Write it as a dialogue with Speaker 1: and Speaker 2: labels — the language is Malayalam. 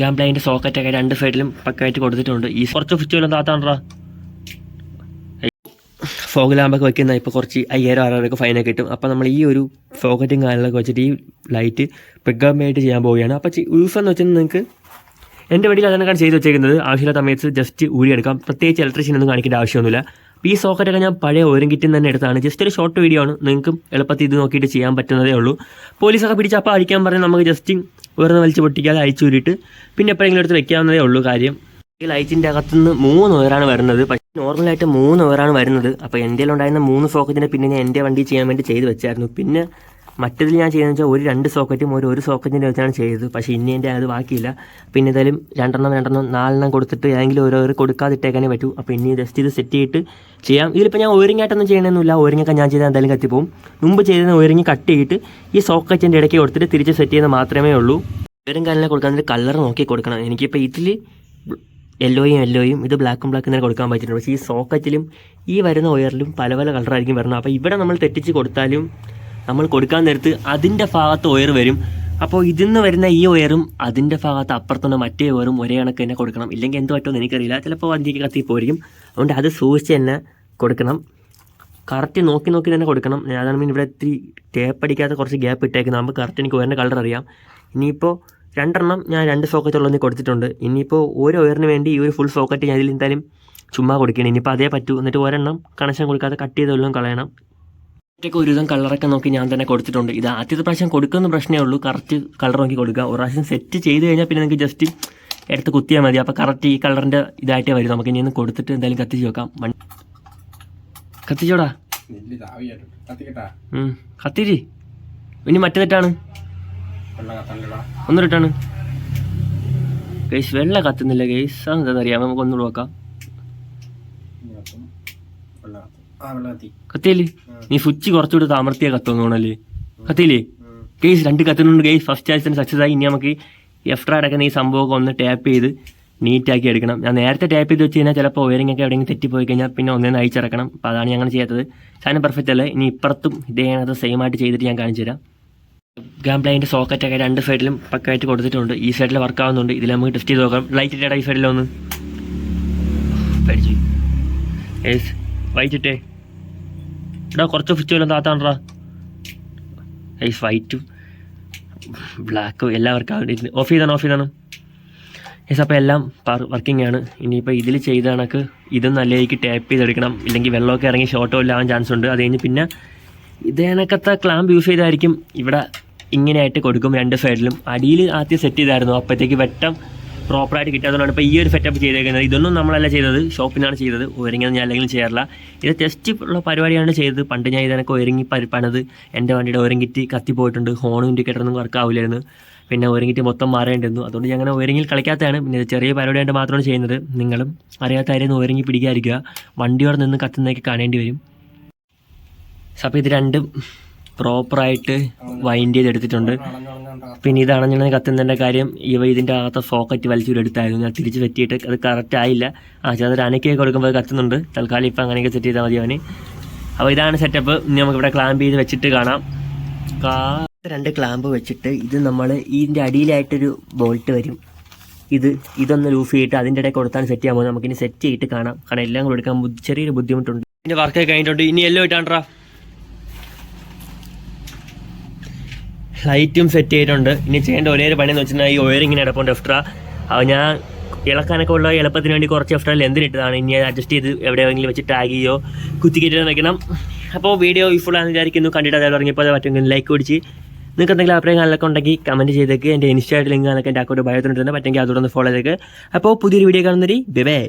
Speaker 1: ഗാംപ്ലൈന്റെ സോക്കറ്റൊക്കെ രണ്ട് സൈഡിലും പക്കായിട്ട് കൊടുത്തിട്ടുണ്ട്. ഈ കുറച്ച് സ്വിച്ച് വല്ലതും താത്താണ്ടാ? ഫോഗ് ലാമ്പൊക്കെ വെക്കുന്ന ഇപ്പോൾ കുറച്ച് അയ്യായിരം ആറായിരം ഫൈനൊക്കെ കിട്ടും. അപ്പോൾ നമ്മൾ ഈ ഒരു സോക്കറ്റും കാര്യങ്ങളൊക്കെ വെച്ചിട്ട് ഈ ലൈറ്റ് പിക്കപ്പായിട്ട് ചെയ്യാൻ പോവുകയാണ്. അപ്പോൾ യൂസ് എന്ന് വെച്ചാൽ നിങ്ങൾക്ക് എന്റെ വീട്ടിൽ അതിനൊക്കെയാണ് ചെയ്ത് വെച്ചേക്കുന്നത്. ആവശ്യമില്ലാത്ത സമയത്ത് ജസ്റ്റ് ഊരിയെടുക്കാം പ്രത്യേകിച്ച് ഇലക്ട്രീഷ്യൻ ഒന്നും കാണിക്കേണ്ട ആവശ്യമൊന്നുമില്ല. ഈ സോക്കറ്റൊക്കെ ഞാൻ പഴയ ഓരം കിറ്റിൽ തന്നെ എടുത്താണ്. ജസ്റ്റ് ഒരു ഷോർട്ട് വീഡിയോ ആണ്. നിങ്ങൾക്കും എളുപ്പത്തിൽ ഇത് നോക്കിയിട്ട് ചെയ്യാൻ പറ്റുന്നതേ ഉള്ളൂ. പോലീസൊക്കെ പിടിച്ച് അപ്പോൾ അടിക്കാൻ പറഞ്ഞാൽ നമുക്ക് ജസ്റ്റ് വെറുതെ വലിച്ച് പൊട്ടിക്കാതെ അയച്ചു ഊരിയിട്ട് പിന്നെ എപ്പോഴെങ്കിലും എടുത്ത് വെക്കാവുന്നതേ ഉള്ളൂ കാര്യം. ഈ ലൈറ്റിന്റെ അകത്തുനിന്ന് മൂന്ന് ഓവറാണ് വരുന്നത്. പക്ഷേ നോർമലായിട്ട് മൂന്ന് ഓവറാണ് വരുന്നത്. അപ്പോൾ എന്റെ ഉണ്ടായിരുന്ന മൂന്ന് സോക്കറ്റിനെ പിന്നെ ഞാൻ എന്റെ വണ്ടി ചെയ്യാൻ വേണ്ടി ചെയ്ത് വെച്ചായിരുന്നു. പിന്നെ മറ്റതിൽ ഞാൻ ചെയ്തെന്ന് വെച്ചാൽ ഒരു രണ്ട് സോക്കറ്റും ഒരു ഒരു സോക്കറ്റിന്റെ വെച്ചാണ് ചെയ്തത്. പക്ഷേ ഇനി എന്റെ അത് ബാക്കിയില്ല. പിന്നെ ഏതായാലും രണ്ടെണ്ണം രണ്ടെണ്ണം നാലെണ്ണം കൊടുത്തിട്ട് ഏതെങ്കിലും ഓരോരോ കൊടുക്കാതിട്ടേക്കാനേ പറ്റൂ. അപ്പോൾ ഇനി ജസ്റ്റ് ഇത് സെറ്റ് ചെയ്തിട്ട് ചെയ്യാം. ഇതിലിപ്പോൾ ഞാൻ ഒരിങ്ങായിട്ടൊന്നും ചെയ്യണമെന്നില്ല ഒരിങ്ങൊക്കെ ഞാൻ ചെയ്താൽ എന്തായാലും കത്തിപ്പോവും. മുമ്പ് ചെയ്തത് ഒരിങ്ങി കട്ട് ചെയ്തിട്ട് ഈ സോക്കറ്റിന്റെ ഇടയ്ക്ക് കൊടുത്തിട്ട് തിരിച്ച് സെറ്റ് ചെയ്യുന്നത് മാത്രമേ ഉള്ളൂ. വെറും കാലിനെ കൊടുക്കാൻ കളർ നോക്കി കൊടുക്കണം. എനിക്കിപ്പോൾ ഇതിൽ യെല്ലോയും യെല്ലോയും ഇത് ബ്ലാക്കും ബ്ലാക്കും തന്നെ കൊടുക്കാൻ പറ്റിയിട്ടുണ്ട്. പക്ഷേ ഈ സോക്കറ്റിലും ഈ വരുന്ന ഒയറിലും പല പല കളറായിരിക്കും വരുന്നത്. അപ്പോൾ ഇവിടെ നമ്മൾ തെറ്റിച്ച് കൊടുത്താലും നമ്മൾ കൊടുക്കാൻ നേരത്ത് അതിന്റെ ഭാഗത്ത് ഒയർ വരും. അപ്പോൾ ഇതിൽ നിന്ന് വരുന്ന ഈ ഒയറും അതിന്റെ ഭാഗത്ത് അപ്പുറത്തുള്ള മറ്റേ ഒയറും ഒരേ കണക്ക് തന്നെ കൊടുക്കണം. ഇല്ലെങ്കിൽ എന്ത് പറ്റുമെന്ന് എനിക്കറിയില്ല. ചിലപ്പോൾ വണ്ടിക്ക് കത്തി പോരിക്കും അതുകൊണ്ട് അത് സൂക്ഷിച്ച് തന്നെ കൊടുക്കണം. കറക്റ്റ് നോക്കി നോക്കി തന്നെ കൊടുക്കണം. ഞാൻ അതാണ് ഇവിടെ ഇത്തിരി ടേപ്പ് അടിക്കാത്ത കുറച്ച് ഗ്യാപ്പ് ഇട്ടേക്കുന്നത് നമുക്ക് കറക്റ്റ് എനിക്ക് ഒയറിന്റെ കളർ അറിയാം. ഇനിയിപ്പോൾ രണ്ടെണ്ണം ഞാൻ രണ്ട് സോക്കറ്റുള്ളതിന് കൊടുത്തിട്ടുണ്ട്. ഇനിയിപ്പോൾ ഓരോ ഒയറിന് വേണ്ടി ഈ ഒരു ഫുൾ സോക്കറ്റ് ഞാൻ ഇതിൽ എന്തായാലും ചുമ്മാ കൊടുക്കണം ഇനിയിപ്പോൾ അതേ പറ്റൂ. എന്നിട്ട് ഒരെണ്ണം കണക്ഷൻ കൊടുക്കാതെ കട്ട് ചെയ്തെല്ലാം കളയണം. ഒറ്റയ്ക്ക് ഒരുവിധം കളറൊക്കെ നോക്കി ഞാൻ തന്നെ കൊടുത്തിട്ടുണ്ട്. ഇത് ആദ്യത്തെ പ്രാവശ്യം കൊടുക്കുന്ന പ്രശ്നമേ ഉള്ളൂ. കറക്റ്റ് കളർ നോക്കി കൊടുക്കുക. ഒരു പ്രാവശ്യം സെറ്റ് ചെയ്ത് കഴിഞ്ഞാൽ പിന്നെ നിങ്ങൾക്ക് ജസ്റ്റ് എടുത്ത് കുത്തിയാൽ മതി. അപ്പോൾ കറക്റ്റ് ഈ കളറിന്റെ ഇതായിട്ടേ വരും. നമുക്ക് ഇനി ഒന്ന് കൊടുത്തിട്ട് എന്തായാലും കത്തിച്ച് നോക്കാം വൺ കത്തിച്ചോടാ. കത്തിരി. ഇനി
Speaker 2: ഒന്നു
Speaker 1: ഒന്നിട്ടാണ് ഗൈസ് വെള്ള കത്തുന്നില്ല ഗൈസ് അതെന്താണെന്ന് അറിയാം നമുക്ക് ഒന്നുകൂടെ നോക്കാം കത്തിയില്ലേ? നീ സ്വിച്ച് കുറച്ചുകൂടി താമർത്തിയാ കത്തോന്നോണല്ലേ കത്തിയില്ലേ? കേസ് രണ്ട് കത്തുന്നുണ്ട്. കേസ് ഫസ്റ്റ് ആഴ്ച സക്സസ് ആയി. ഇനി നമുക്ക് എഫ്ട്ര അടക്കുന്ന ഈ സംഭവമൊക്കെ ഒന്ന് ടാപ്പ് ചെയ്ത് നീറ്റാക്കി എടുക്കണം. ഞാൻ നേരത്തെ ടാപ്പ് ചെയ്ത് വെച്ച് കഴിഞ്ഞാൽ ചിലപ്പോൾ വയറിംഗ് ഒക്കെ എവിടെയെങ്കിലും തെറ്റിപ്പോയി കഴിഞ്ഞാൽ പിന്നെ ഒന്നേന്ന് അയച്ചിറക്കണം അപ്പോൾ അതാണ് ഞങ്ങൾ ചെയ്യാത്തത്. സാധനം പെർഫെക്റ്റ് അല്ലേ? ഇനി ഇപ്പുറത്തും ഇതേ അത് സെയിം ആയിട്ട് ചെയ്തിട്ട് ഞാൻ കാണിച്ചു തരാം. ഗാംപ്ലൈന്റെ സോക്കറ്റൊക്കെ രണ്ട് സൈഡിലും പക്കായിട്ട് കൊടുത്തിട്ടുണ്ട്. ഈ സൈഡിൽ വർക്ക് ആവുന്നുണ്ട്. ഇതിൽ നമുക്ക് ടെസ്റ്റ് ചെയ്ത് നോക്കാം. ലൈറ്റ് ഇട്ടേടാ ഈ സൈഡിലൊന്ന് പഠിച്ചു യെസ് എടാ കുറച്ച് ഫിറ്റ് വല്ലതും താത്താണ്ടാ. ഐസ് വൈറ്റും ബ്ലാക്കും എല്ലാം വർക്കാവും ഓഫ് ചെയ്താണ് ഓഫ് ചെയ്താണ് യെസ് അപ്പോൾ എല്ലാം വർക്കിംഗ് ആണ്. ഇനിയിപ്പോൾ ഇതിൽ ചെയ്ത കണക്ക് ഇതും നല്ല രീതിക്ക് ടാപ്പ് ചെയ്തെടുക്കണം. ഇല്ലെങ്കിൽ വെള്ളമൊക്കെ ഇറങ്ങി ഷോർട്ടോ ഇല്ലാൻ ചാൻസ് ഉണ്ട്. അത് കഴിഞ്ഞ് പിന്നെ ഇതേനക്കത്തെ ക്ലാമ്പ് യൂസ് ചെയ്തായിരിക്കും. ഇവിടെ ഇങ്ങനെയായിട്ട് കൊടുക്കും രണ്ട് സൈഡിലും അടിയിൽ ആദ്യം സെറ്റ് ചെയ്തായിരുന്നു. അപ്പോഴത്തേക്ക് വെട്ടം പ്രോപ്പറായിട്ട് കിട്ടാത്തതുകൊണ്ടാണ് ഇപ്പോൾ ഈ ഒരു സെറ്റപ്പ് ചെയ്തേക്കുന്നത്. ഇതൊന്നും നമ്മളല്ല ചെയ്തത്. ഷോപ്പിനാണ് ചെയ്തത്. ഒരുങ്ങിയത് ഞാൻ അല്ലെങ്കിൽ ചെയ്യാറില്ല. ഇത് ടെസ്റ്റ് ഉള്ള പരിപാടിയാണ് ചെയ്തത്. പണ്ട് ഞാൻ ഇതിനൊക്കെ ഒരുങ്ങി പരി- എന്റെ വണ്ടിയുടെ ഒരുങ്ങിറ്റ് കത്തിപ്പോയിട്ടുണ്ട് ഹോണും ഇൻഡിക്കേറ്ററൊന്നും വർക്ക് ആവില്ലായിരുന്നു. പിന്നെ ഒരുങ്ങിറ്റ് മൊത്തം മാറേണ്ടിരുന്നു. അതുകൊണ്ട് ഞാൻ അങ്ങനെ ഒരുങ്ങിൽ കളിക്കാത്തതാണ്. പിന്നെ ചെറിയ പരിപാടിയായിട്ട് മാത്രമാണ് ചെയ്യുന്നത്. നിങ്ങളും അറിയാത്ത ആരെയും ഒരുങ്ങി പിടിക്കാതിരിക്കുക. വണ്ടിയോടെ നിന്ന് കത്തുന്നതൊക്കെ കാണേണ്ടി വരും. അപ്പോൾ ഇത് രണ്ടും പ്രോപ്പറായിട്ട് വൈൻഡ് ചെയ്തെടുത്തിട്ടുണ്ട്. പിന്നെ ഇത് അണഞ്ഞണ കത്തുന്നതിന്റെ കാര്യം. ഇവ ഇതിന്റെ അകത്തെ സോക്കറ്റ് വലിച്ചൂരെടുത്തായിരുന്നു. ഞാൻ തിരിച്ച് പറ്റിയിട്ട് അത് കറക്റ്റ് ആയില്ല. ആ ഒരു അനക്കേ കൊടുക്കുമ്പോൾ കത്തുന്നുണ്ട്. തൽക്കാലം ഇപ്പം അങ്ങനെയൊക്കെ സെറ്റ് ചെയ്താൽ മതി അവന്. അപ്പോൾ ഇതാണ് സെറ്റപ്പ് ഇനി നമുക്കിവിടെ ക്ലാമ്പ് ചെയ്ത് വെച്ചിട്ട് കാണാം. കാ രണ്ട് ക്ലാമ്പ് വെച്ചിട്ട് ഇത് നമ്മൾ ഇതിന്റെ അടിയിലായിട്ടൊരു ബോൾട്ട് വരും. ഇത് ഇതൊന്ന് ലൂഫ് ചെയ്തിട്ട് അതിന്റെ ഇടയിൽ കൊടുത്താണ് സെറ്റ് ചെയ്യാൻ പോകുന്നത്. നമുക്കിനി സെറ്റ് ചെയ്തിട്ട് കാണാം. കാരണം എല്ലാം കൂടെ എടുക്കാൻ ചെറിയൊരു ബുദ്ധിമുട്ടുണ്ട്. ഇതിന്റെ വർക്കൊക്കെ കഴിഞ്ഞിട്ടുണ്ട്. ഇനി എല്ലോ ഇട്ടാണ്ടാ ലൈറ്റും സെറ്റ് ചെയ്തിട്ടുണ്ട് ഇനി ചെയ്യേണ്ട ഒരേ ഒരു പണി എന്ന് വെച്ചാൽ ഈ ഒയറിങ്ങിന് ഇടപ്പുണ്ട് എക്സ്ട്രാ അത് ഞാൻ ഇളക്കാനൊക്കെ ഉള്ള എളുപ്പത്തിന് വേണ്ടി കുറച്ച് എക്സ്ട്രാ ലെന്തിനിട്ടതാണ് ഇനി അത് അഡ്ജസ്റ്റ് ചെയ്ത് എവിടെയെങ്കിലും വെച്ച് ടാഗ് ചെയ്യോ കുത്തിക്കിട്ട് വെക്കണം. അപ്പോൾ വീഡിയോ യൂസ്ഫുൾ ആണെന്ന് വിചാരിക്കുന്നു. കണ്ടിട്ട് അതായത് ഇറങ്ങിയപ്പോൾ പറ്റുമെങ്കിൽ ലൈക്ക് പിടിച്ച്. നിങ്ങൾക്ക് എന്തെങ്കിലും അഭിപ്രായങ്ങളൊക്കെ ഉണ്ടെങ്കിൽ കമന്റ് ചെയ്തേക്ക്. എന്റെ ഇൻസ്റ്റായിട്ട് ലിങ്ക് എന്നൊക്കെ എന്റെ അക്കൗണ്ട് ബയോത്തിനുണ്ട് പറ്റുമെങ്കിൽ അതുകൊണ്ട് ഫോളോ ചെയ്തേക്ക്. അപ്പോൾ പുതിയൊരു വീഡിയോ കാണുന്നൊരു ബൈ